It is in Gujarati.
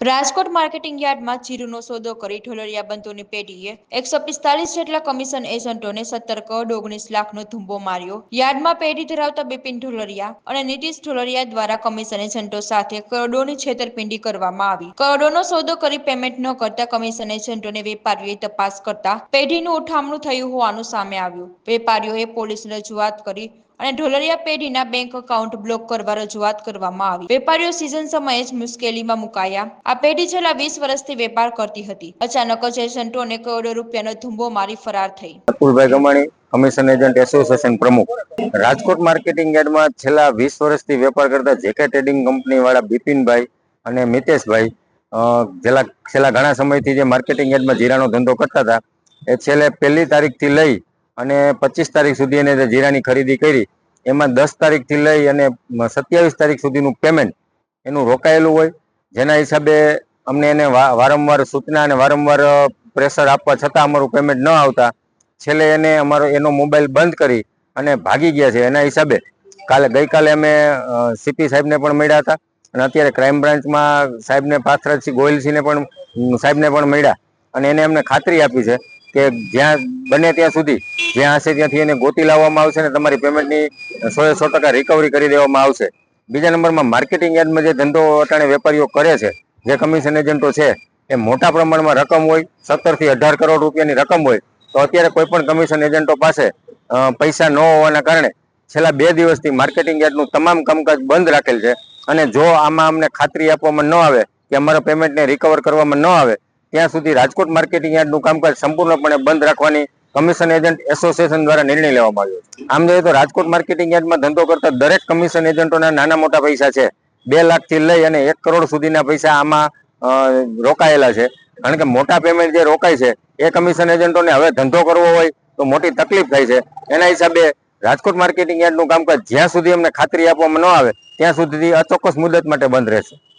રાજકોટ માર્કેટિંગ યાર્ડમાં જીરુનો સોદો કરી ઢોલરિયા બંધુની પેઢીએ એકસો પિસ્તાલીસ જેટલા કમિશન એજન્ટોને સત્તર કરોડ ઓગણીસ લાખનો ધુંબો માર્યો. યાર્ડમાં પેઢી ધરાવતા બિપિન ઢોલરિયા અને નીતિશ ઢોલરિયા દ્વારા કમિશન એજન્ટો સાથે કરોડોની છેતરપિંડી કરવામાં આવી. કરોડોનો સોદો કરી પેમેન્ટ ન કરતા કમિશન એજન્ટોને વેપારીઓએ તપાસ કરતા પેઢીનું ઉઠામણું થયું હોવાનું સામે આવ્યું. વેપારીઓએ પોલીસને રજૂઆત કરી અને ઢોલરિયા પેઢીના બેંક એકાઉન્ટ બ્લોક કરવા રજૂઆત કરવામાં આવી. વેપારીઓ સિઝન સમયે જ મુશ્કેલીમાં મુકાયા. આ પેઢી છેલ્લા વીસ વર્ષથી વેપાર કરતી હતી. અચાનક જ એજન્ટોને કરોડો રૂપિયાનો ધુંબો મારી ફરાર થઈ. Atulbhai Gamani commission agent association પ્રમુખ. રાજકોટ માર્કેટિંગ યાર્ડમાં છેલ્લા વીસ વર્ષથી વેપાર કરતા જેકે ટ્રેડિંગ કંપની વાળા બિપિનભાઈ અને મિતેશભાઈ છેલ્લા છેલ્લા ઘણા સમયથી જે માર્કેટિંગ યાર્ડમાં જીરાનો ધંધો કરતા હતા, એ છેલ્લે પહેલી તારીખથી લઈ અને પચીસ તારીખ સુધી એને જીરાની ખરીદી કરી, એમાં દસ તારીખથી લઈ અને સત્યાવીસ તારીખ સુધીનું પેમેન્ટ એનું રોકાયેલું હોય. જેના હિસાબે અમને એને વારંવાર સૂચના અને વારંવાર પ્રેશર આપવા છતાં અમારું પેમેન્ટ ન આવતા, છેલ્લે એને અમારો, એનો મોબાઈલ બંધ કરી અને ભાગી ગયા છે. એના હિસાબે કાલે, ગઈકાલે અમે સીપી સાહેબને પણ મળ્યા હતા અને અત્યારે ક્રાઇમ બ્રાન્ચમાં સાહેબને પાથરજસિંહ ગોયલસિંહને પણ, સાહેબને પણ મળ્યા અને એને અમને ખાતરી આપી છે કે જ્યાં બને ત્યાં સુધી, જ્યાં હશે ત્યાંથી એને ગોતી લાવવામાં આવશે અને તમારી પેમેન્ટની સો સો ટકા રિકવરી કરી દેવામાં આવશે. બીજા નંબરમાં માર્કેટિંગ યાર્ડમાં જે ધંધો અટાણે વેપારીઓ કરે છે, જે કમિશન એજન્ટો છે, એ મોટા પ્રમાણમાં રકમ હોય સત્તરથી અઢાર કરોડ રૂપિયાની રકમ હોય, તો અત્યારે કોઈ પણ કમિશન એજન્ટો પાસે પૈસા ન હોવાના કારણે છેલ્લા બે દિવસથી માર્કેટિંગ યાર્ડનું તમામ કામકાજ બંધ રાખેલ છે. અને જો આમાં અમને ખાતરી આપવામાં ન આવે કે અમારા પેમેન્ટને રિકવર કરવામાં ન આવે ત્યાં સુધી રાજકોટ માર્કેટિંગ યાર્ડનું કામકાજ સંપૂર્ણપણે બંધ રાખવાની કમિશન એજન્ટ એસોસિએશન દ્વારા નિર્ણય લેવામાં આવ્યો આમ જોઈએ તો રાજકોટ માર્કેટિંગ યાર્ડમાં ધંધો કરતા દરેક કમિશન એજન્ટોના નાના મોટા પૈસા છે. બે લાખથી લઈ અને એક કરોડ સુધીના પૈસા આમાં રોકાયેલા છે. કારણ કે મોટા પેમેન્ટ જે રોકાય છે, એ કમિશન એજન્ટોને હવે ધંધો કરવો હોય તો મોટી તકલીફ થાય છે. એના હિસાબે રાજકોટ માર્કેટિંગ યાર્ડનું કામકાજ જ્યાં સુધી અમને ખાતરી આપવામાં ન આવે, ત્યાં સુધી અચોક્કસ મુદત માટે બંધ રહેશે.